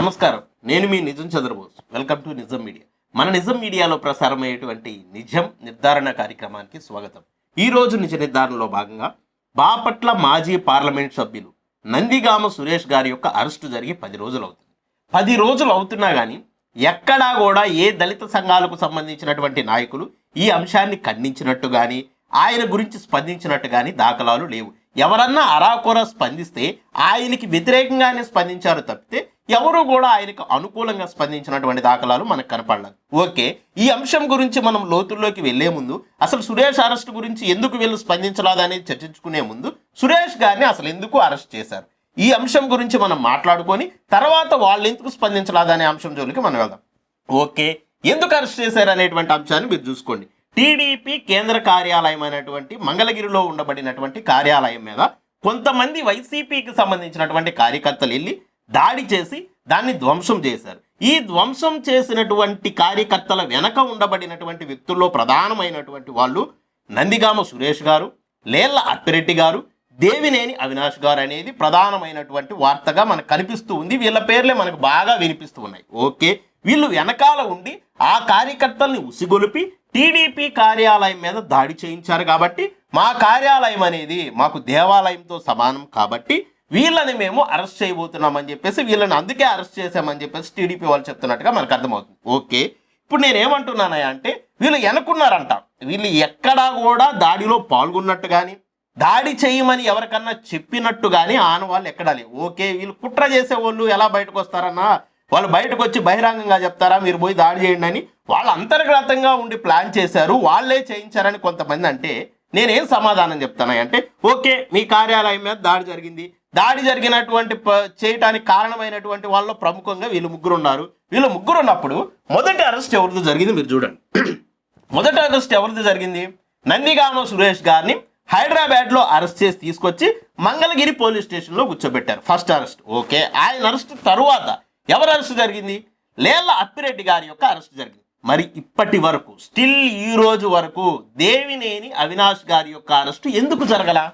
నమస్కారం. నేను మీ Nijam Chandrabose. Welcome to Nijam media. మన నిజం మీడియాలో ప్రసారమయ్యేటువంటి నిజం నిర్ధారణ కార్యక్రమానికి స్వాగతం. ఈ రోజు నిజ నిర్ధారణలో భాగంగా బాపట్ల మాజీ పార్లమెంట్ సభ్యులు నందిగామ సురేష్ గారి యొక్క అరెస్టు జరిగి పది రోజులు అవుతుంది పది రోజులు అవుతున్నా కానీ ఎక్కడా కూడా ఏ దళిత సంఘాలకు సంబంధించినటువంటి నాయకులు ఈ అంశాన్ని ఖండించినట్టు కానీ ఆయన గురించి స్పందించినట్టు కానీ దాఖలాలు లేవు. ఎవరన్నా అరాకొర స్పందిస్తే ఆయనకి వ్యతిరేకంగానే స్పందించారు తప్పితే ఎవరు కూడా ఆయనకు అనుకూలంగా స్పందించినటువంటి దాఖలాలు మనకు కనపడలేదు. ఓకే ఈ అంశం గురించి మనం లోతుల్లోకి వెళ్ళే ముందు అసలు సురేష్ అరెస్ట్ గురించి ఎందుకు వీళ్ళు స్పందించలేదనేది చర్చించుకునే ముందు సురేష్ గారిని అసలు ఎందుకు అరెస్ట్ చేశారు? ఈ అంశం గురించి మనం మాట్లాడుకొని తర్వాత వాళ్ళు ఎందుకు స్పందించలేదనే అంశం జోలికి మనం వెళ్దాం. ఓకే ఎందుకు అరెస్ట్ చేశారు అనేటువంటి అంశాన్ని మీరు చూసుకోండి. టీడీపీ కేంద్ర కార్యాలయం అయినటువంటి మంగళగిరిలో ఉండబడినటువంటి కార్యాలయం మీద కొంతమంది వైసీపీకి సంబంధించినటువంటి కార్యకర్తలు వెళ్ళి దాడి చేసి దాన్ని ధ్వంసం చేశారు. ఈ ధ్వంసం చేసినటువంటి కార్యకర్తల వెనక ఉండబడినటువంటి వ్యక్తుల్లో ప్రధానమైనటువంటి వాళ్ళు నందిగామ సురేష్ గారు లేళ్ళ అప్పిరెడ్డి గారు దేవినేని అవినాష్ గారు అనేది ప్రధానమైనటువంటి వార్తగా మనకు కనిపిస్తూ ఉంది. వీళ్ళ పేర్లే మనకు బాగా వినిపిస్తూ ఉన్నాయి. ఓకే? వీళ్ళు వెనకాల ఉండి ఆ కార్యకర్తల్ని ఉసిగొలిపి టీడీపీ కార్యాలయం మీద దాడి చేయించారు కాబట్టి మా కార్యాలయం అనేది మాకు దేవాలయంతో సమానం కాబట్టి వీళ్ళని మేము అరెస్ట్ చేయబోతున్నామని చెప్పేసి వీళ్ళని అందుకే అరెస్ట్ చేశామని చెప్పేసి టీడీపీ వాళ్ళు చెప్తున్నట్టుగా మనకు అర్థమవుతుంది. ఓకే. ఇప్పుడు నేను ఏమంటున్నానయ్యా అంటే వీళ్ళు వెనుకున్నారంట వీళ్ళు ఎక్కడా కూడా దాడిలో పాల్గొన్నట్టు కానీ దాడి చేయమని ఎవరికన్నా చెప్పినట్టు కానీ ఆనవాళ్ళు ఎక్కడా లేవు. ఓకే వీళ్ళు కుట్ర చేసే వాళ్ళు ఎలా బయటకు వస్తారన్నా? వాళ్ళు బయటకు వచ్చి బహిరంగంగా చెప్తారా? మీరు పోయి దాడి చేయండి అని వాళ్ళు అంతర్గతంగా ఉండి ప్లాన్ చేశారు. వాళ్ళే చేయించారని కొంతమంది అంటే నేనేం సమాధానం చెప్తాను అంటే ఓకే మీ కార్యాలయం మీద దాడి జరిగింది. దాడి జరిగినటువంటి ప- చేయటానికి కారణమైనటువంటి వాళ్ళు ప్రముఖంగా వీళ్ళు ముగ్గురు ఉన్నారు వీళ్ళు ముగ్గురు ఉన్నప్పుడు మొదటి అరెస్ట్ ఎవరిది జరిగింది మీరు చూడండి. మొదటి అరెస్ట్ ఎవరిది జరిగింది? నందిగామ సురేష్ గారిని హైదరాబాద్లో అరెస్ట్ చేసి తీసుకొచ్చి మంగళగిరి పోలీస్ స్టేషన్లో కూర్చోబెట్టారు. First arrest. ఓకే. ఆయన అరెస్ట్ తరువాత ఎవరు అరెస్ట్ జరిగింది? లేళ్ళ అప్పిరెడ్డి గారి యొక్క అరెస్ట్ జరిగింది. మరి ఇప్పటి వరకు స్టిల్ ఈ రోజు వరకు దేవినేని అవినాష్ గారి యొక్క అరెస్ట్ ఎందుకు జరగలా?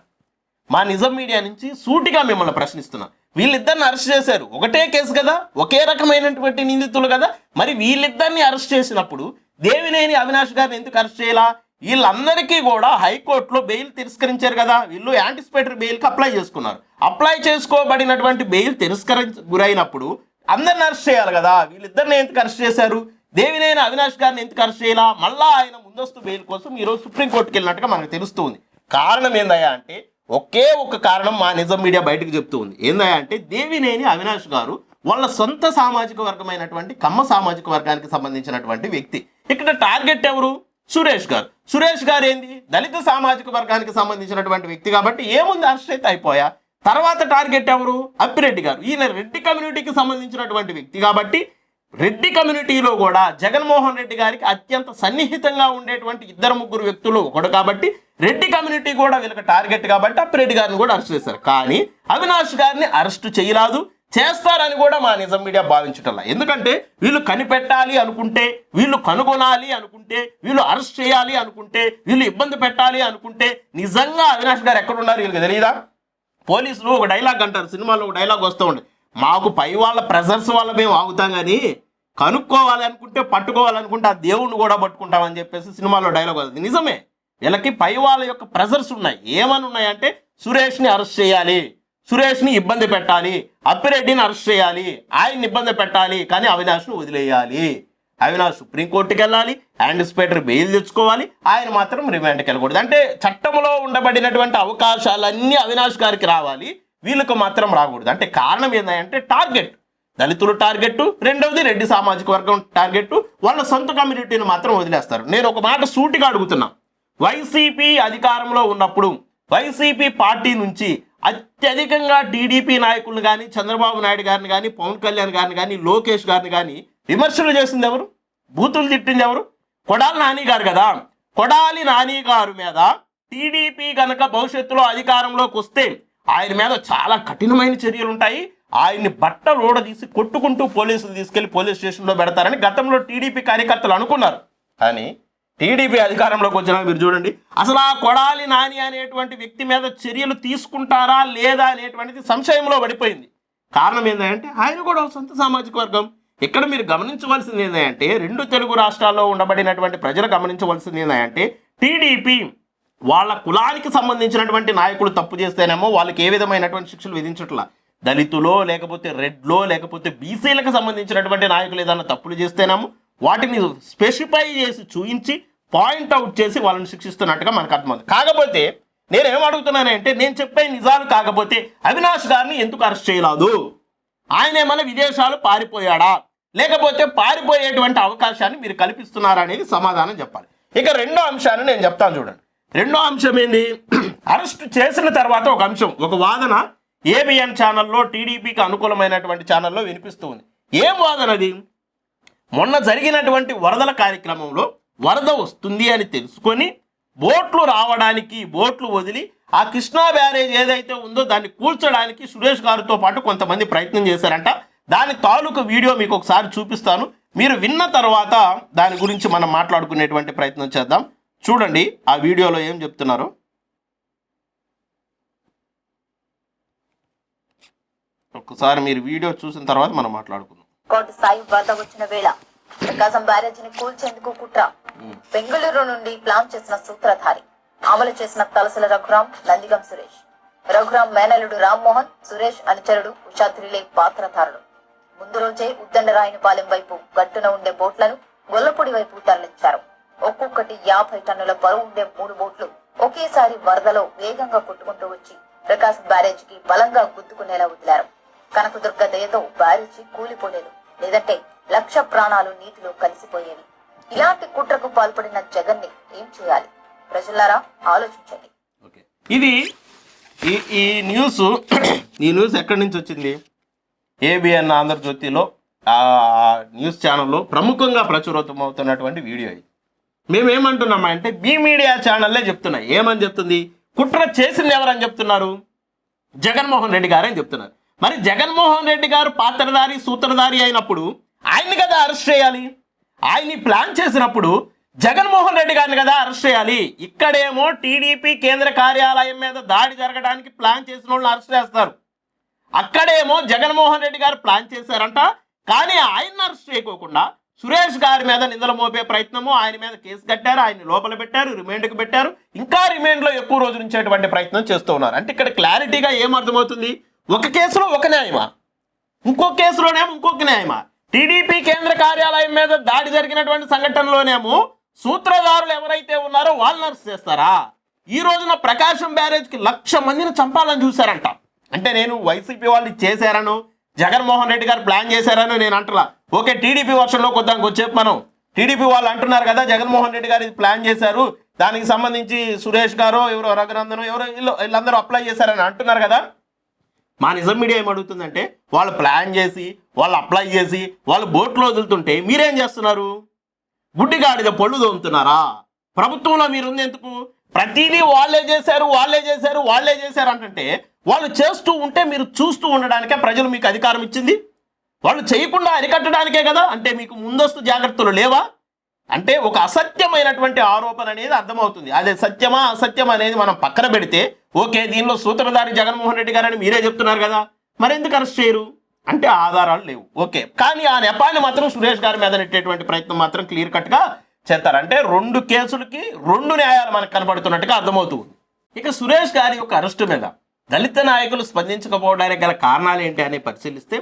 మా నిజం మీడియా నుంచి సూటిగా మిమ్మల్ని ప్రశ్నిస్తున్నా. వీళ్ళిద్దరిని అరెస్ట్ చేశారు. ఒకటే కేసు కదా? ఒకే రకమైనటువంటి నిందితులు కదా? మరి వీళ్ళిద్దరిని అరెస్ట్ చేసినప్పుడు దేవినేని అవినాష్ గారిని ఎందుకు అరెస్ట్ చేయాలా? వీళ్ళందరికీ కూడా హైకోర్టులో బెయిల్ తిరస్కరించారు కదా? వీళ్ళు యాంటిసిపేటరీ బెయిల్కి అప్లై చేసుకున్నారు. అప్లై చేసుకోబడినటువంటి బెయిల్ తిరస్కరించ గురైనప్పుడు అందరిని అరెస్ట్ చేయాలి కదా? వీళ్ళిద్దరిని ఎందుకు అరెస్ట్ చేశారు? దేవినేని అవినాష్ గారిని ఎందుకు అరెస్ట్ చేయాలా? మళ్ళా ఆయన ముందస్తు బెయిల్ కోసం ఈరోజు సుప్రీంకోర్టుకి వెళ్ళినట్టుగా మనకు తెలుస్తుంది కారణం ఏందయ్యా అంటే ఒకే ఒక కారణం మా నిజం మీడియా బయటకు చెప్తూ ఉంది. ఏందంటే దేవినేని అవినాష్ గారు వాళ్ళ సొంత సామాజిక వర్గమైనటువంటి కమ్మ సామాజిక వర్గానికి సంబంధించినటువంటి వ్యక్తి. ఇక్కడ టార్గెట్ ఎవరు? సురేష్ గారు. సురేష్ గారు ఏంది? దళిత సామాజిక వర్గానికి సంబంధించినటువంటి వ్యక్తి కాబట్టి ఏముంది అరెస్ట్ అయిపోయా? తర్వాత టార్గెట్ ఎవరు? అప్పిరెడ్డి గారు. ఈయన రెడ్డి కమ్యూనిటీకి సంబంధించినటువంటి వ్యక్తి కాబట్టి రెడ్డి కమ్యూనిటీలో కూడా జగన్మోహన్ రెడ్డి గారికి అత్యంత సన్నిహితంగా ఉండేటువంటి ఇద్దరు ముగ్గురు వ్యక్తులు ఒకడు కాబట్టి రెడ్డి కమ్యూనిటీ కూడా వీళ్ళకి టార్గెట్ కాబట్టి అప్పిరెడ్డి గారిని కూడా అరెస్ట్ చేశారు. కానీ అవినాష్ గారిని అరెస్ట్ చేయరాదు చేస్తారని కూడా మా నిజం మీడియా భావించటంలా. ఎందుకంటే వీళ్ళు కనిపెట్టాలి అనుకుంటే వీళ్ళు కనుగొనాలి అనుకుంటే వీళ్ళు అరెస్ట్ చేయాలి అనుకుంటే వీళ్ళు ఇబ్బంది పెట్టాలి అనుకుంటే నిజంగా అవినాష్ గారు ఎక్కడ ఉన్నారు వీళ్ళకి తెలియదా పోలీసులు ఒక డైలాగ్ అంటారు సినిమాలో ఒక డైలాగ్ వస్తూ ఉండే మాకు పై వాళ్ళ ప్రెజర్స్ వల్ల మేము ఆగుతాం కానీ కనుక్కోవాలనుకుంటే పట్టుకోవాలనుకుంటే ఆ దేవుణ్ణి కూడా పట్టుకుంటామని చెప్పేసి సినిమాలో డైలాగ్ వస్తుంది. నిజమే. వీళ్ళకి పై వాళ్ళ యొక్క ప్రెజర్స్ ఉన్నాయి. ఏమని ఉన్నాయంటే సురేష్ని అరెస్ట్ చేయాలి సురేష్ని ఇబ్బంది పెట్టాలి అప్పిరెడ్డిని అరెస్ట్ చేయాలి ఆయన్ని ఇబ్బంది పెట్టాలి కానీ అవినాష్ను వదిలేయాలి. అవినాష్ సుప్రీంకోర్టుకి వెళ్ళాలి యాంటిసిపేటరీ బెయిల్ తెచ్చుకోవాలి ఆయన మాత్రం రిమాండ్కి వెళ్ళకూడదు. అంటే చట్టంలో ఉండబడినటువంటి అవకాశాలన్నీ అవినాష్ గారికి రావాలి. వీళ్ళకు మాత్రం రాకూడదు. అంటే కారణం ఏంటంటే టార్గెట్. దళితులు టార్గెట్ రెండవది రెడ్డి సామాజిక వర్గం టార్గెట్ వాళ్ళ సొంత కమ్యూనిటీని మాత్రం వదిలేస్తారు. నేను ఒక మాట సూటిగా అడుగుతున్నా. వైసీపీ అధికారంలో ఉన్నప్పుడు వైసీపీ పార్టీ నుంచి అత్యధికంగా టీడీపీ నాయకులను కానీ చంద్రబాబు నాయుడు గారిని కానీ పవన్ కళ్యాణ్ గారిని కానీ లోకేష్ గారిని కానీ విమర్శలు చేసింది ఎవరు? బూతులు తిట్టింది ఎవరు? కొడాలి నాని గారు కదా. కొడాలి నాని గారు మీద టీడీపీ గనక భవిష్యత్తులో అధికారంలోకి వస్తే ఆయన మీద చాలా కఠినమైన చర్యలు ఉంటాయి. ఆయన్ని బట్టలు ఓడదీసి కొట్టుకుంటూ పోలీసులు తీసుకెళ్ళి పోలీస్ స్టేషన్లో పెడతారని గతంలో టీడీపీ కార్యకర్తలు అనుకున్నారు. కానీ టీడీపీ అధికారంలోకి వచ్చినా మీరు చూడండి. అసలు ఆ కొడాలి నాని అనేటువంటి వ్యక్తి మీద చర్యలు తీసుకుంటారా లేదా అనేటువంటిది సంశయంలో పడిపోయింది. కారణం ఏంటంటే ఆయన కూడా సొంత సామాజిక వర్గం. ఇక్కడ మీరు గమనించవలసింది ఏంటంటే రెండు తెలుగు రాష్ట్రాల్లో ఉండబడినటువంటి ప్రజలు గమనించవలసింది ఏంటంటే టీడీపీ వాళ్ళ కులానికి సంబంధించినటువంటి నాయకులు తప్పు చేస్తేనేమో వాళ్ళకి ఏ విధమైనటువంటి శిక్షలు విధించట్లా? దళితులో లేకపోతే రెడ్లో లేకపోతే బీసీలకు సంబంధించినటువంటి నాయకులు ఏదైనా తప్పులు చేస్తేనేమో వాటిని స్పెసిఫై చేసి చూయించి పాయింట్ అవుట్ చేసి వాళ్ళని శిక్షిస్తున్నట్టుగా మనకు అర్థమవుతుంది. కాకపోతే నేను ఏం అడుగుతున్నానంటే నేను చెప్పే నిజాలు కాకపోతే అవినాష్ గారిని ఎందుకు అరెస్ట్ చేయలేదు ఆయన ఏమైనా విదేశాలు పారిపోయాడా? లేకపోతే పారిపోయేటువంటి అవకాశాన్ని మీరు కల్పిస్తున్నారా అనేది సమాధానం చెప్పాలి. ఇక రెండో అంశాన్ని నేను చెప్తాను చూడండి. రెండో అంశం ఏంది? అరెస్ట్ చేసిన తర్వాత ఒక అంశం ఒక వాదన ఏబిఎన్ ఛానల్లో టీడీపీకి అనుకూలమైనటువంటి ఛానల్లో వినిపిస్తుంది. ఏం వాదన అది? మొన్న జరిగినటువంటి వరదల కార్యక్రమంలో వరద వస్తుంది అని తెలుసుకొని బోట్లు రావడానికి బోట్లు వదిలి ఆ కృష్ణా బ్యారేజ్ ఏదైతే ఉందో దాన్ని కూల్చడానికి సురేష్ గారితో పాటు కొంతమంది ప్రయత్నం చేశారంట. దాని తాలూకు వీడియో మీకు ఒకసారి చూపిస్తాను. మీరు విన్న తర్వాత దాని గురించి మనం మాట్లాడుకునేటువంటి ప్రయత్నం చేద్దాం. చూడండి ఆ వీడియోలో ఏం చెప్తున్నారో? ఒక్కసారి మీరు వీడియో చూసిన తర్వాత మనం మాట్లాడుకుందాం. కోటి స్థాయి వరద వచ్చిన వేళ ప్రకాశం బ్యారేజీని కూల్చేందుకు కుట్ర. బెంగళూరు నుండి ప్లాన్ చేసిన సూత్రధారి. అమలు చేసిన తలసల రఘురాం నందిగం సురేష్. రఘురాం మేనలుడు రామ్మోహన్ సురేష్ అనుచరుడు ఉషాద్రిలే పాత్రధారుడు. ముందు రోజే ఉద్దండరాయనిపాలెం వైపు గట్టున ఉండే బోట్లను గొల్లపూడి వైపు తరలించారు. ఒక్కొక్కటి యాభై టన్నుల బరువు ఉండే మూడు బోట్లు ఒకేసారి వరదలో వేగంగా కొట్టుకుంటూ వచ్చి ప్రకాశం బ్యారేజ్కి బలంగా గుద్దుకునేలా వదిలారు. కనకదుర్గ దయతో బ్యారేజీ కూలిపోలేదు. లేదంటే లక్ష ప్రాణాలు నీటిలో కలిసిపోయేవి. ఇలాంటి కుట్రకు పాల్పడిన జగన్ని ఏం చేయాలి? ప్రజలారా ఆలోచించండి. ఇది ఈ ఈ న్యూస్ ఈ న్యూస్ ఎక్కడి నుంచి వచ్చింది? ఏబిఎన్ ఆంధ్రజ్యోతిలో న్యూస్ ఛానల్లో ప్రముఖంగా ప్రచురితమవుతున్నటువంటి వీడియో ఇది. మేమేమంటున్నామా అంటే బీ మీడియా ఛానల్లే చెప్తున్నాయి ఏమని చెప్తుంది? కుట్ర చేసింది ఎవరని చెప్తున్నారు? జగన్మోహన్ రెడ్డి గారు అని చెప్తున్నారు. మరి జగన్మోహన్ రెడ్డి గారు పాత్రధారి సూత్రధారి అయినప్పుడు ఆయన్ని కదా అరెస్ట్ చేయాలి? ఆయన్ని ప్లాన్ చేసినప్పుడు జగన్మోహన్ రెడ్డి గారిని కదా అరెస్ట్ చేయాలి? ఇక్కడేమో టీడీపీ కేంద్ర కార్యాలయం మీద దాడి జరగడానికి ప్లాన్ చేసిన వాళ్ళని అరెస్ట్ చేస్తారు. అక్కడేమో జగన్మోహన్ రెడ్డి గారు ప్లాన్ చేశారంట. కానీ ఆయన అరెస్ట్ చేయకోకుండా సురేష్ గారి మీద నిందలు మోపే ప్రయత్నము ఆయన మీద కేసు కట్టారు ఆయన లోపల పెట్టారు రిమైండ్కి పెట్టారు. ఇంకా రిమైండ్లో ఎక్కువ రోజులు ఉంచేటువంటి ప్రయత్నం చేస్తూ ఉన్నారు. అంటే ఇక్కడ క్లారిటీగా ఏం అర్థమవుతుంది? ఒక కేసులో ఒక న్యాయమా? ఇంకో కేసులోనేమో ఇంకొక న్యాయమా? టీడీపీ కేంద్ర కార్యాలయం మీద దాడి జరిగినటువంటి సంఘటనలోనేమో సూత్రధారులు ఎవరైతే ఉన్నారో వాళ్ళని అరెస్ట్ చేస్తారా? ఈ రోజున ప్రకాశం బ్యారేజ్కి లక్ష మందిని చంపాలని చూశారంట. అంటే నేను వైసీపీ వాళ్ళు చేశారను జగన్మోహన్ రెడ్డి గారు ప్లాన్ చేశారని నేను అంటలా. ఓకే టీడీపీ వర్షంలో కొద్దానికి వచ్చేపు మనం. టీడీపీ వాళ్ళు అంటున్నారు కదా జగన్మోహన్ రెడ్డి గారు ఇది ప్లాన్ చేశారు. దానికి సంబంధించి సురేష్ గారు ఎవరో రఘునందన్ ఎవరో వీళ్ళందరూ అప్లై చేశారని అంటున్నారు కదా. మా నిజం మీడియా ఏమడుగుతుందంటే వాళ్ళు ప్లాన్ చేసి వాళ్ళు అప్లై చేసి వాళ్ళు బోట్లో వదులుతుంటే మీరేం చేస్తున్నారు? గుడ్డిగాడిద పళ్ళు తోముతున్నారా ప్రభుత్వంలో మీరుంది ఎందుకు? ప్రతిదీ వాళ్ళే చేశారు వాళ్ళే చేశారు వాళ్ళే చేశారు అంటే వాళ్ళు చేస్తూ ఉంటే మీరు చూస్తూ ఉండడానికే ప్రజలు మీకు అధికారం ఇచ్చింది. వాళ్ళు చేయకుండా అరికట్టడానికే కదా? అంటే మీకు ముందస్తు జాగ్రత్తలు లేవా? అంటే ఒక అసత్యమైనటువంటి ఆరోపణ అనేది అర్థమవుతుంది. అదే సత్యమా అసత్యం అనేది మనం పక్కన పెడితే ఓకే దీనిలో సూత్రధారి జగన్మోహన్ రెడ్డి గారని మీరే చెప్తున్నారు కదా? మరెందుకు అరెస్ట్ చేయరు? అంటే ఆధారాలు లేవు. ఓకే. కానీ ఆ నెపాన్ని మాత్రం సురేష్ గారి మీద నెట్టేటువంటి ప్రయత్నం మాత్రం క్లియర్ కట్గా చేస్తారు. అంటే రెండు కేసులకి రెండు న్యాయాలు మనకు కనబడుతున్నట్టుగా అర్థమవుతుంది. ఇక సురేష్ గారి యొక్క అరెస్టు మీద దళిత నాయకులు స్పందించకపోవడానికి గల కారణాలు ఏంటి అని పరిశీలిస్తే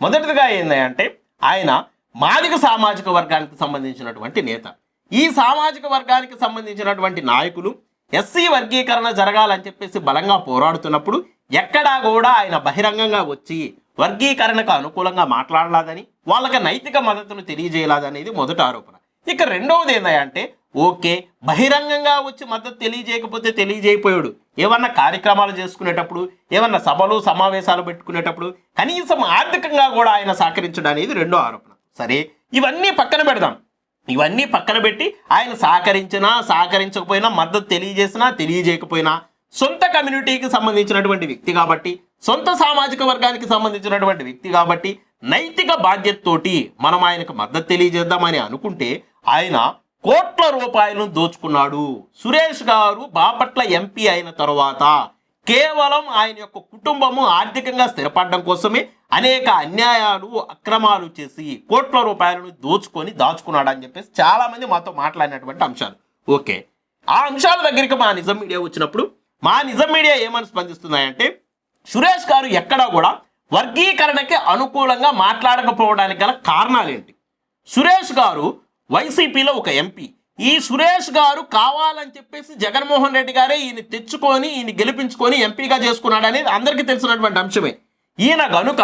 మొదటిదిగా ఏంటంటే ఆయన మాదిక సామాజిక వర్గానికి సంబంధించినటువంటి నేత. ఈ సామాజిక వర్గానికి సంబంధించినటువంటి నాయకులు ఎస్సీ వర్గీకరణ జరగాలని చెప్పేసి బలంగా పోరాడుతున్నప్పుడు ఎక్కడా కూడా ఆయన బహిరంగంగా వచ్చి వర్గీకరణకు అనుకూలంగా మాట్లాడలేదని వాళ్ళకి నైతిక మద్దతును తెలియజేయలేదనేది మొదటి ఆరోపణ. ఇక రెండవది ఏంటంటే ఓకే బహిరంగంగా వచ్చి మద్దతు తెలియజేయకపోతే తెలియజేయపోయాడు. ఏమన్నా కార్యక్రమాలు చేసుకునేటప్పుడు ఏమన్నా సభలు సమావేశాలు పెట్టుకునేటప్పుడు కనీసం ఆర్థికంగా కూడా ఆయన సహకరించడం అనేది రెండో ఆరోపణ. సరే ఇవన్నీ పక్కన పెడదాం. ఇవన్నీ పక్కన పెట్టి ఆయన సహకరించినా సహకరించకపోయినా మద్దతు తెలియజేసినా తెలియజేయకపోయినా సొంత కమ్యూనిటీకి సంబంధించినటువంటి వ్యక్తి కాబట్టి సొంత సామాజిక వర్గానికి సంబంధించినటువంటి వ్యక్తి కాబట్టి నైతిక బాధ్యతతోటి మనం ఆయనకు మద్దతు తెలియజేద్దామని అనుకుంటే ఆయన కోట్ల రూపాయలను దోచుకున్నాడు. సురేష్ గారు బాపట్ల ఎంపీ అయిన తరువాత కేవలం ఆయన యొక్క కుటుంబము ఆర్థికంగా స్థిరపడడం కోసమే అనేక అన్యాయాలు అక్రమాలు చేసి కోట్ల రూపాయలను దోచుకొని దాచుకున్నాడు అని చెప్పేసి చాలా మంది మాతో మాట్లాడినటువంటి అంశాలు. ఓకే. ఆ అంశాల దగ్గరికి మా నిజం మీడియా వచ్చినప్పుడు మా నిజం మీడియా ఏమని స్పందిస్తున్నాయంటే సురేష్ గారు ఎక్కడా కూడా వర్గీకరణకి అనుకూలంగా మాట్లాడకపోవడానికి గల కారణాలు ఏంటి సురేష్ గారు వైసీపీలో ఒక ఎంపీ. ఈ సురేష్ గారు కావాలని చెప్పేసి జగన్మోహన్ రెడ్డి గారే ఈయన తెచ్చుకొని ఈయన గెలిపించుకొని ఎంపీగా చేసుకున్నాడు అనేది అందరికీ తెలిసినటువంటి అంశమే. ఈయన గనుక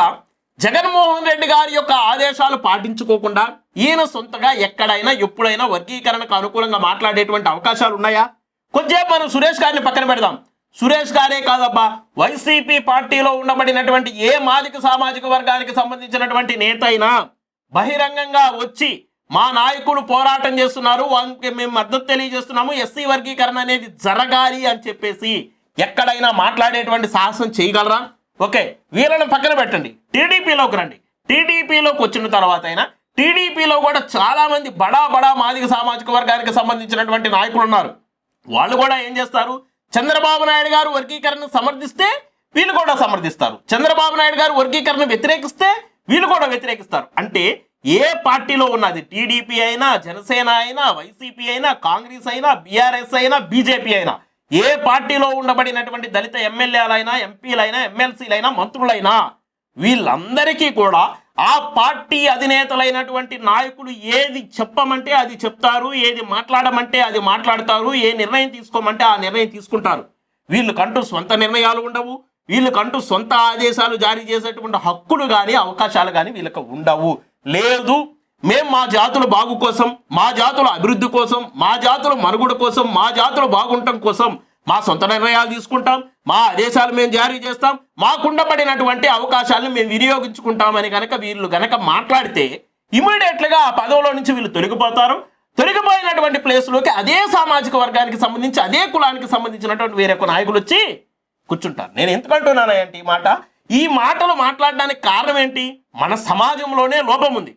జగన్మోహన్ రెడ్డి గారి యొక్క ఆదేశాలు పాటించుకోకుండా ఈయన సొంతగా ఎక్కడైనా ఎప్పుడైనా వర్గీకరణకు అనుకూలంగా మాట్లాడేటువంటి అవకాశాలు ఉన్నాయా? కొంచెం మనం సురేష్ గారిని పక్కన పెడదాం. సురేష్ గారే కాదబ్బా. వైసీపీ పార్టీలో ఉండబడినటువంటి ఏ మాదిక సామాజిక వర్గానికి సంబంధించినటువంటి నేత అయినా బహిరంగంగా వచ్చి మా నాయకులు పోరాటం చేస్తున్నారు వారికి మేము మద్దతు తెలియజేస్తున్నాము ఎస్సీ వర్గీకరణ అనేది జరగాలి అని చెప్పేసి ఎక్కడైనా మాట్లాడేటువంటి సాహసం చేయగలరా? ఓకే వీళ్ళని పక్కన పెట్టండి. టీడీపీలోకి రండి. టీడీపీలోకి వచ్చిన తర్వాత అయినా టీడీపీలో కూడా చాలా మంది బడా బడా మాదిక సామాజిక వర్గానికి సంబంధించినటువంటి నాయకులు ఉన్నారు. వాళ్ళు కూడా ఏం చేస్తారు? చంద్రబాబు నాయుడు గారు వర్గీకరణను సమర్థిస్తే వీళ్ళు కూడా సమర్థిస్తారు. చంద్రబాబు నాయుడు గారు వర్గీకరణ వ్యతిరేకిస్తే వీళ్ళు కూడా వ్యతిరేకిస్తారు. అంటే ఏ పార్టీలో ఉన్నది? టీడీపీ అయినా జనసేన అయినా వైసీపీ అయినా కాంగ్రెస్ అయినా బీఆర్ఎస్ అయినా బీజేపీ అయినా ఏ పార్టీలో ఉండబడినటువంటి దళిత ఎమ్మెల్యేలైనా ఎంపీలైనా ఎమ్మెల్సీలైనా మంత్రులైనా వీళ్ళందరికీ కూడా ఆ పార్టీ అధినేతలైనటువంటి నాయకులు ఏది చెప్పమంటే అది చెప్తారు ఏది మాట్లాడమంటే అది మాట్లాడతారు ఏ నిర్ణయం తీసుకోమంటే ఆ నిర్ణయం తీసుకుంటారు. వీళ్ళకంటూ సొంత నిర్ణయాలు ఉండవు వీళ్ళకంటూ సొంత ఆదేశాలు జారీ చేసేటువంటి హక్కులు కానీ అవకాశాలు కానీ వీళ్ళకి ఉండవు. లేదు. మేము మా జాతుల బాగు కోసం మా జాతుల అభివృద్ధి కోసం మా జాతుల మనుగుడు కోసం మా జాతుల బాగుండటం కోసం మా సొంత నిర్ణయాలు తీసుకుంటాం మా ఆదేశాలు మేము జారీ చేస్తాం. మాకుండబడినటువంటి అవకాశాలను మేము వినియోగించుకుంటామని కనుక వీళ్ళు గనక మాట్లాడితే ఇమీడియట్లుగా ఆ పదవిలో నుంచి వీళ్ళు తొలగిపోతారు. తొలగిపోయినటువంటి ప్లేస్లోకి అదే సామాజిక వర్గానికి సంబంధించి అదే కులానికి సంబంధించినటువంటి వేరే ఒక నాయకులు వచ్చి కూర్చుంటారు. నేను ఎందుకంటున్నానంటే ఈ మాట? ఈ మాటలు మాట్లాడడానికి కారణం ఏంటి? మన సమాజంలోనే లోపం ఉంది.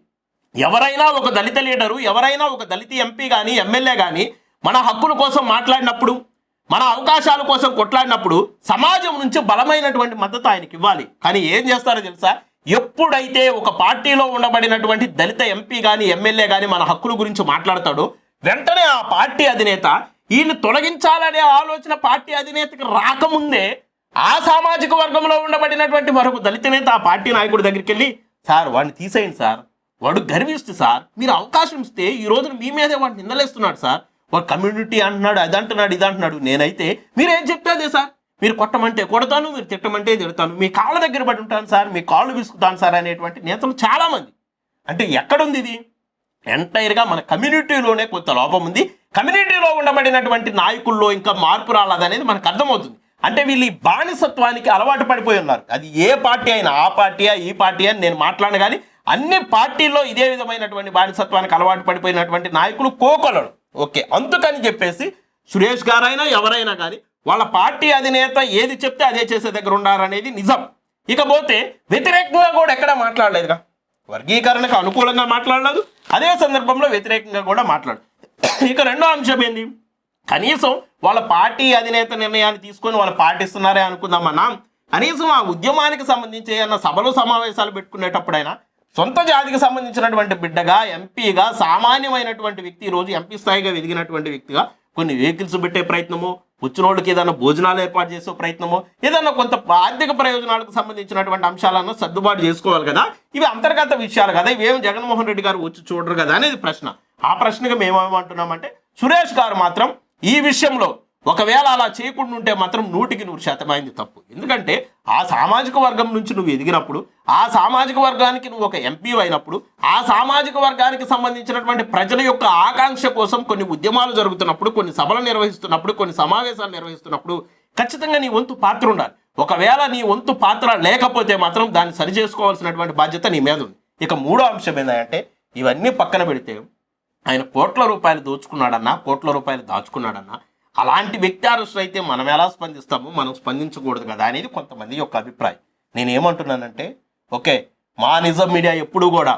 ఎవరైనా ఒక దళిత లీడరు ఎవరైనా ఒక దళిత ఎంపీ కానీ ఎమ్మెల్యే కానీ మన హక్కుల కోసం మాట్లాడినప్పుడు మన అవకాశాల కోసం కొట్లాడినప్పుడు సమాజం నుంచి బలమైనటువంటి మద్దతు ఆయనకి ఇవ్వాలి. కానీ ఏం చేస్తారో తెలుసా? ఎప్పుడైతే ఒక పార్టీలో ఉండబడినటువంటి దళిత ఎంపీ కానీ ఎమ్మెల్యే కానీ మన హక్కుల గురించి మాట్లాడతాడో వెంటనే ఆ పార్టీ అధినేత ఈయన తొలగించాలనే ఆలోచన పార్టీ అధినేతకి రాకముందే ఆ సామాజిక వర్గంలో ఉండబడినటువంటి మరొక దళిత నేత ఆ పార్టీ నాయకుడి దగ్గరికి వెళ్ళి సార్ వాడిని తీసేయండి సార్. వాడు గర్విస్తు సార్. మీరు అవకాశం ఇస్తే ఈ రోజున మీ మీదే వాడు నిందలేస్తున్నాడు సార్. వాడు కమ్యూనిటీ అంటున్నాడు అది అంటున్నాడు ఇది అంటున్నాడు. నేనైతే మీరేం చెప్పేదే సార్. మీరు కొట్టమంటే కొడతాను మీరు తిట్టమంటే తిడతాను. మీ కాళ్ళ దగ్గర పడి ఉంటాను సార్ మీ కాళ్ళు విసుకుతాను సార్ అనేటువంటి నేతలు చాలామంది. అంటే ఎక్కడుంది ఇది? ఎంటైర్గా మన కమ్యూనిటీలోనే కొంత లోపం ఉంది. కమ్యూనిటీలో ఉండబడినటువంటి నాయకుల్లో ఇంకా మార్పు రాలేదనేది మనకు అర్థమవుతుంది. అంటే వీళ్ళు ఈ బానిసత్వానికి అలవాటు పడిపోయి ఉన్నారు. అది ఏ పార్టీ అయినా ఆ పార్టీయా ఈ పార్టీ అని నేను మాట్లాడను కానీ అన్ని పార్టీల్లో ఇదే విధమైనటువంటి బానిసత్వానికి అలవాటు పడిపోయినటువంటి నాయకులు కోకొలడు ఓకే అందుకని చెప్పేసి సురేష్ గారైనా ఎవరైనా కానీ వాళ్ళ పార్టీ అధినేత ఏది చెప్తే అదే చేసే దగ్గర ఉండాలనేది నిజం. ఇకపోతే వ్యతిరేకంగా కూడా ఎక్కడ మాట్లాడలేదుగా వర్గీకరణకు అనుకూలంగా మాట్లాడలేదు. అదే సందర్భంలో వ్యతిరేకంగా కూడా మాట్లాడు. ఇక రెండో అంశం ఏంది? కనీసం వాళ్ళ పార్టీ అధినేత నిర్ణయాన్ని తీసుకొని వాళ్ళు పాటిస్తున్నారే అనుకుందామన్నా కనీసం ఆ ఉద్యమానికి సంబంధించి ఏమన్నా సభలు సమావేశాలు పెట్టుకునేటప్పుడైనా సొంత జాతికి సంబంధించినటువంటి బిడ్డగా ఎంపీగా సామాన్యమైనటువంటి వ్యక్తి ఈరోజు ఎంపీ స్థాయిగా ఎదిగినటువంటి వ్యక్తిగా కొన్ని వెహికల్స్ పెట్టే ప్రయత్నము వచ్చిన వాళ్ళకి ఏదైనా భోజనాలు ఏర్పాటు చేసే ప్రయత్నము ఏదైనా కొంత ఆర్థిక ప్రయోజనాలకు సంబంధించినటువంటి అంశాలను సర్దుబాటు చేసుకోవాలి కదా? ఇవి అంతర్గత విషయాలు కదా? ఇవేం జగన్మోహన్ రెడ్డి గారు వచ్చి చూడరు కదా? అనేది ప్రశ్న. ఆ ప్రశ్నగా మేమేమంటున్నామంటే సురేష్ గారు మాత్రం ఈ విషయంలో ఒకవేళ అలా చేయకుండా ఉంటే మాత్రం నూటికి నూరు శాతం అయింది తప్పు. ఎందుకంటే ఆ సామాజిక వర్గం నుంచి నువ్వు ఎదిగినప్పుడు ఆ సామాజిక వర్గానికి నువ్వు ఒక ఎంపీ అయినప్పుడు ఆ సామాజిక వర్గానికి సంబంధించినటువంటి ప్రజల యొక్క ఆకాంక్ష కోసం కొన్ని ఉద్యమాలు జరుగుతున్నప్పుడు కొన్ని సభలు నిర్వహిస్తున్నప్పుడు కొన్ని సమావేశాలు నిర్వహిస్తున్నప్పుడు ఖచ్చితంగా నీ వంతు పాత్ర ఉండాలి. ఒకవేళ నీ వంతు పాత్ర లేకపోతే మాత్రం దాన్ని సరిచేసుకోవాల్సినటువంటి బాధ్యత నీ మీద ఉంది. ఇక మూడో అంశం ఏంటంటే ఇవన్నీ పక్కన పెడితే ఆయన కోట్ల రూపాయలు దోచుకున్నాడన్నా కోట్ల రూపాయలు దాచుకున్నాడన్నా అలాంటి వ్యక్తి అరెస్ట్ అయితే మనం ఎలా స్పందిస్తాము? మనం స్పందించకూడదు కదా అనేది కొంతమంది యొక్క అభిప్రాయం. నేను ఏమంటున్నానంటే ఓకే మా నిజం మీడియా ఎప్పుడు కూడా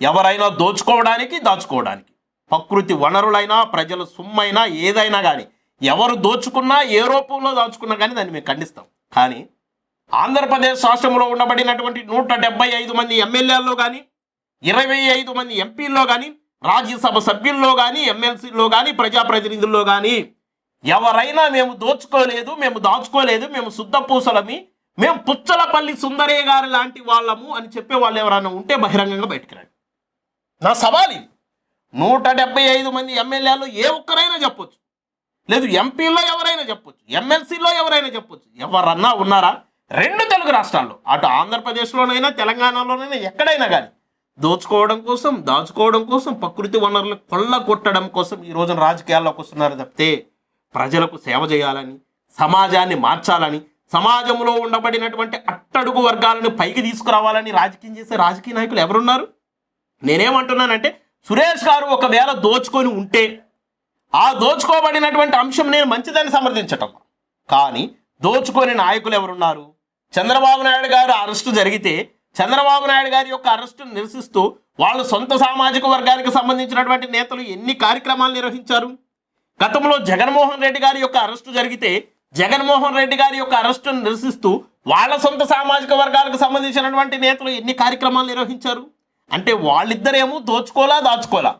ఎవరైనా దోచుకోవడానికి దాచుకోవడానికి ప్రకృతి వనరులైనా ప్రజల సొమ్మైనా ఏదైనా కానీ ఎవరు దోచుకున్నా ఏ రూపంలో దాచుకున్నా కానీ దాన్ని మేము ఖండిస్తాం. కానీ ఆంధ్రప్రదేశ్ రాష్ట్రంలో ఉండబడినటువంటి నూట డెబ్బై ఐదు మంది ఎమ్మెల్యేల్లో కానీ ఇరవై ఐదు మంది ఎంపీల్లో కానీ రాజ్యసభ సభ్యుల్లో కానీ ఎమ్మెల్సీల్లో కానీ ప్రజాప్రతినిధుల్లో కానీ ఎవరైనా మేము దోచుకోలేదు మేము దాచుకోలేదు మేము శుద్ధ పూసలమి మేము పుచ్చలపల్లి సుందరయ్య గారి లాంటి వాళ్ళము అని చెప్పే వాళ్ళు ఎవరైనా ఉంటే బహిరంగంగా బయటకు రండి. నా సవాల్ ఇది. నూట డెబ్బై ఐదు మంది ఎమ్మెల్యేలు ఏ ఒక్కరైనా చెప్పొచ్చు. లేదు ఎంపీలో ఎవరైనా చెప్పొచ్చు ఎమ్మెల్సీలో ఎవరైనా చెప్పొచ్చు. ఎవరన్నా ఉన్నారా? రెండు తెలుగు రాష్ట్రాల్లో అటు ఆంధ్రప్రదేశ్లోనైనా తెలంగాణలోనైనా ఎక్కడైనా కానీ దోచుకోవడం కోసం దాచుకోవడం కోసం ప్రకృతి వనరులు కొల్ల కొట్టడం కోసం ఈ రోజున రాజకీయాల్లోకి వస్తున్నారు తప్పితే ప్రజలకు సేవ చేయాలని సమాజాన్ని మార్చాలని సమాజంలో ఉండబడినటువంటి అట్టడుగు వర్గాలను పైకి తీసుకురావాలని రాజకీయం చేసే రాజకీయ నాయకులు ఎవరున్నారు? నేనేమంటున్నానంటే సురేష్ గారు ఒకవేళ దోచుకొని ఉంటే ఆ దోచుకోబడినటువంటి అంశం నేను మంచిదని సమర్థించటం. కానీ దోచుకొని నాయకులు ఎవరున్నారు? చంద్రబాబు నాయుడు గారు అరెస్టు జరిగితే చంద్రబాబు నాయుడు గారి యొక్క అరెస్టును నిరసిస్తూ వాళ్ళు సొంత సామాజిక వర్గానికి సంబంధించినటువంటి నేతలు ఎన్ని కార్యక్రమాలు నిర్వహించారు? గతంలో జగన్మోహన్ రెడ్డి గారి యొక్క అరెస్టు జరిగితే జగన్మోహన్ రెడ్డి గారి యొక్క అరెస్టును నిరసిస్తూ వాళ్ళ సొంత సామాజిక వర్గాలకు సంబంధించినటువంటి నేతలు ఎన్ని కార్యక్రమాలు నిర్వహించారు? అంటే వాళ్ళిద్దరేమో దోచుకోలా దాచుకోలా?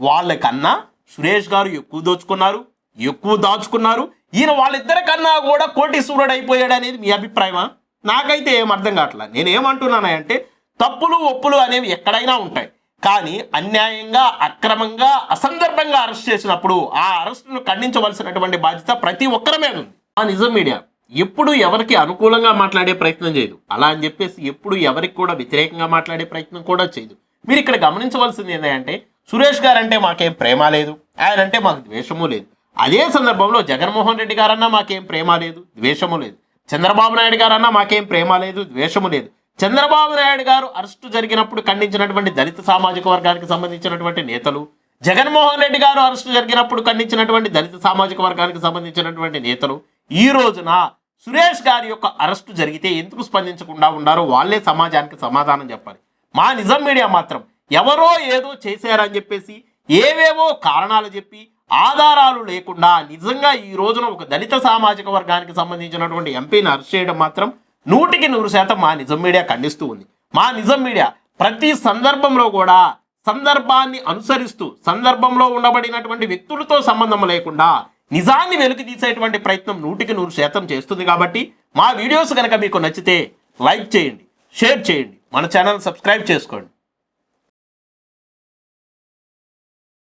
వాళ్ళకన్నా సురేష్ గారు ఎక్కువ దోచుకున్నారు ఎక్కువ దాచుకున్నారు. ఈయన వాళ్ళిద్దరి కన్నా కూడా కోటీశ్వరుడు అయిపోయాడు అనేది మీ అభిప్రాయమా? నాకైతే ఏం అర్థం కావట్లా. నేనేమంటున్నానంటే తప్పులు ఒప్పులు అనేవి ఎక్కడైనా ఉంటాయి. కానీ అన్యాయంగా అక్రమంగా అసందర్భంగా అరెస్ట్ చేసినప్పుడు ఆ అరెస్టును ఖండించవలసినటువంటి బాధ్యత ప్రతి ఒక్కరి మీద ఉంది. ఆ నిజం మీడియా. ఎప్పుడు ఎవరికి అనుకూలంగా మాట్లాడే ప్రయత్నం చేయదు. అలా అని చెప్పేసి ఎప్పుడు ఎవరికి కూడా వ్యతిరేకంగా మాట్లాడే ప్రయత్నం కూడా చేయదు. మీరు ఇక్కడ గమనించవలసింది ఏంటంటే సురేష్ గారు అంటే మాకేం ప్రేమ లేదు. ఆయన అంటే మాకు ద్వేషము లేదు. అదే సందర్భంలో జగన్మోహన్ రెడ్డి గారన్నా మాకేం ప్రేమ లేదు ద్వేషము లేదు. చంద్రబాబు నాయుడు గారు అన్న మాకేం ప్రేమ లేదు ద్వేషము లేదు. చంద్రబాబు నాయుడు గారు అరెస్టు జరిగినప్పుడు ఖండించినటువంటి దళిత సామాజిక వర్గానికి సంబంధించినటువంటి నేతలు జగన్మోహన్ రెడ్డి గారు అరెస్టు జరిగినప్పుడు ఖండించినటువంటి దళిత సామాజిక వర్గానికి సంబంధించినటువంటి నేతలు ఈ రోజున సురేష్ గారి యొక్క అరెస్టు జరిగితే ఎందుకు స్పందించకుండా ఉన్నారో వాళ్ళే సమాజానికి సమాధానం చెప్పాలి. మా నిజం మీడియా మాత్రం ఎవరో ఏదో చేశారని చెప్పేసి ఏవేవో కారణాలు చెప్పి ఆధారాలు లేకుండా నిజంగా ఈ రోజున ఒక దళిత సామాజిక వర్గానికి సంబంధించినటువంటి ఎంపీని అరెస్ట్ చేయడం మాత్రం నూటికి నూరు శాతం మా నిజం మీడియా ఖండిస్తూ ఉంది. మా నిజం మీడియా ప్రతి సందర్భంలో కూడా సందర్భాన్ని అనుసరిస్తూ సందర్భంలో ఉండబడినటువంటి వ్యక్తులతో సంబంధం లేకుండా నిజాన్ని వెలికి తీసేటువంటి ప్రయత్నం నూటికి నూరు శాతం చేస్తుంది కాబట్టి మా వీడియోస్ కనుక మీకు నచ్చితే లైక్ చేయండి షేర్ చేయండి మన ఛానల్ సబ్స్క్రైబ్ చేసుకోండి.